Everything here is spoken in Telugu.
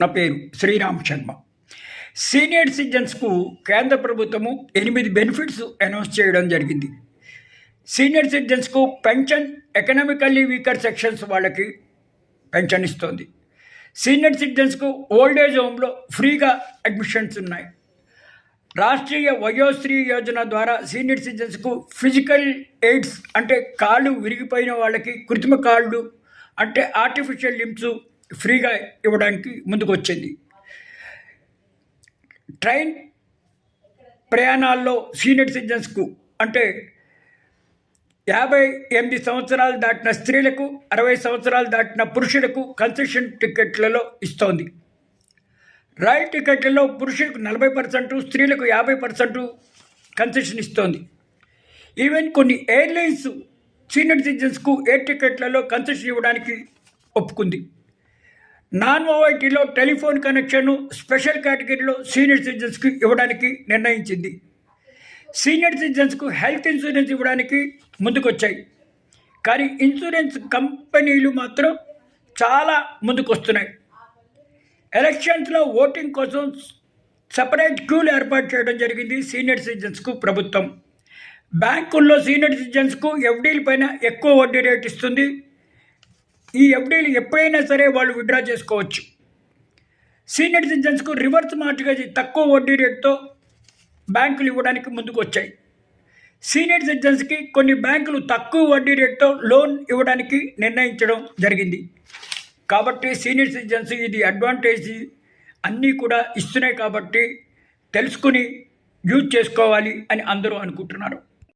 నా పేరు శ్రీరామ్ శర్మ. సీనియర్ సిటిజన్స్కు కేంద్ర ప్రభుత్వము ఎనిమిది బెనిఫిట్స్ అనౌన్స్ చేయడం జరిగింది. సీనియర్ సిటిజన్స్కు పెన్షన్ ఎకనామికల్లీ వీకర్ సెక్షన్స్ వాళ్ళకి పెన్షన్ ఇస్తుంది. సీనియర్ సిటిజన్స్కు ఓల్డ్ ఏజ్ హోమ్లో ఫ్రీగా అడ్మిషన్స్ ఉన్నాయి. రాష్ట్రీయ వయోశ్రీ యోజన ద్వారా సీనియర్ సిటిజన్స్కు ఫిజికల్ ఎయిడ్స్ అంటే కాళ్ళు విరిగిపోయిన వాళ్ళకి కృత్రిమ కాళ్ళు అంటే ఆర్టిఫిషియల్ లిమ్స్ ఫ్రీగా ఇవ్వడానికి ముందుకు వచ్చింది ట్రైన్ ప్రయాణాల్లో సీనియర్ సిటిజన్స్కు అంటే యాభై ఎనిమిది సంవత్సరాలు దాటిన స్త్రీలకు అరవై సంవత్సరాలు దాటిన పురుషులకు కన్సెషన్ టికెట్లలో ఇస్తోంది. రైల్ టికెట్లలో పురుషులకు నలభై పర్సెంట్ స్త్రీలకు యాభై పర్సెంట్ కన్సెషన్ ఇస్తోంది. ఈవెన్ కొన్ని ఎయిర్లైన్స్ సీనియర్ సిటిజన్స్కు ఎయిర్ టికెట్లలో కన్సెషన్ ఇవ్వడానికి ఒప్పుకుంది. Non ఓవైటీలో telephone connection special category senior సిటిజన్స్కి ఇవ్వడానికి నిర్ణయించింది. సీనియర్ సిటిజన్స్కు హెల్త్ ఇన్సూరెన్స్ ఇవ్వడానికి ముందుకొచ్చాయి. కానీ ఇన్సూరెన్స్ కంపెనీలు మాత్రం చాలా ముందుకొస్తున్నాయి. ఎలక్షన్స్లో ఓటింగ్ కోసం సపరేట్ క్యూలు ఏర్పాటు చేయడం జరిగింది సీనియర్ సిటిజన్స్కు ప్రభుత్వం. బ్యాంకుల్లో సీనియర్ సిటిజన్స్కు ఎఫ్డీల పైన ఎక్కువ వడ్డీ రేట్ ఇస్తుంది. ఈ ఎఫ్డీలు ఎప్పుడైనా సరే వాళ్ళు విత్డ్రా చేసుకోవచ్చు. సీనియర్ సిటిజన్స్కు రివర్స్ మార్టిగేజ్ తక్కువ వడ్డీ రేటుతో బ్యాంకులు ఇవ్వడానికి ముందుకు వచ్చాయి. సీనియర్ సిటిజన్స్కి కొన్ని బ్యాంకులు తక్కువ వడ్డీ రేటుతో లోన్ ఇవ్వడానికి నిర్ణయించడం జరిగింది. కాబట్టి సీనియర్ సిటిజన్స్ ఇది అడ్వాంటేజ్ అన్నీ కూడా ఇస్తున్నాయి కాబట్టి తెలుసుకుని యూజ్ చేసుకోవాలి అని అందరూ అనుకుంటున్నారు.